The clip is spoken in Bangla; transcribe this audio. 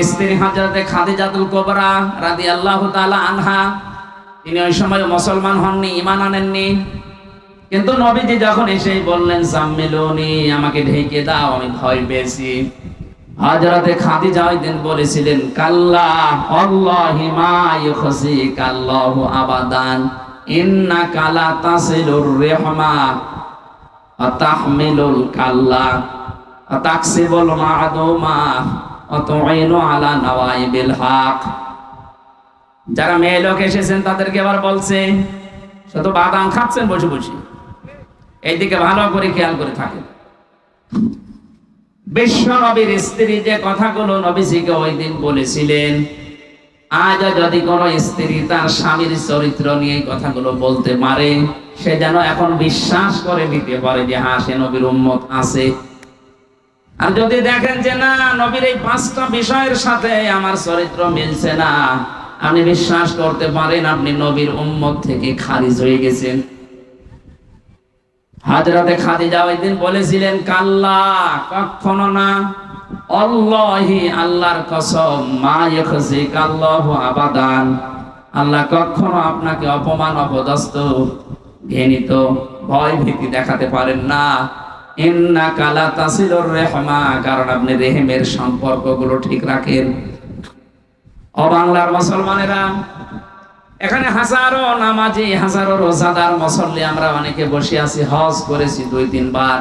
স্ত্রী হাজরতে খাদিজাতুল কোবরা রাদিয়াল্লাহু তাআলা আনহা, তিনি ওই সময় মুসলমান হননি ইমান আনেননি। কিন্তু নবীজি যখন এসে বললেন সাম্মিলুনি আমাকে ঢেকে দাও, আমি ভয় পেয়েছি। হাজরাতে খাদিজা ওই দিন বলেছিলেন, কাল্লা আল্লাহি মা ইউখসি কাল্লাহু আবাদান ইন্না কালা তাসিলুর রেহমা আতাহমিলুল কাল্লা আতাকসিবুল মা'দুমা। যারা মেয়ে লোক এসেছেন, তাদেরকে আবার বলছে শুধু বাদাম খাচ্ছেন, বসে বসে। এইদিকে ভালো করে খেয়াল করে থাকেন। বিশ্ব নবীর স্ত্রী যে কথাগুলো নবীজিকে ওই দিন বলেছিলেন আজ যদি কোনো স্ত্রী তার স্বামীর চরিত্র নিয়ে কথাগুলো বলতে পারে, সে যেন এখন বিশ্বাস করে নিতে পারে যে হ্যাঁ সে নবীর উম্মত আছে। আর যদি দেখেন যে না, নবীর এই পাঁচটা বিষয়ের সাথে আমার চরিত্র মিলছে না আপনি বিশ্বাস করতে পারেন আপনি নবীর উম্মত থেকে খারিজ হয়ে গেছেন। হাজরাতে খাদিজা ওই দিন বলেছিলেন, কাল্লা, কখনো না। অল্লাহি, আল্লাহর কসম, মা ইখজি কাল্লাহু আবাদান। আল্লাহ কখনো আপনাকে অপমান, অপদস্থ, ঘৃণিত ভয় ভীতি দেখাতে পারেন না। ইন্না কালা তাসিলুর রেহমা, কারণ আপনি রেহেমের সম্পর্কগুলো ঠিক রাখেন। ও বাংলার মুসলমানেরা, এখানে হাজারো নামাজি, হাজারো রোজাদার মুসল্লি আমরা অনেকে বসে আছি, হজ করেছি দুই তিনবার।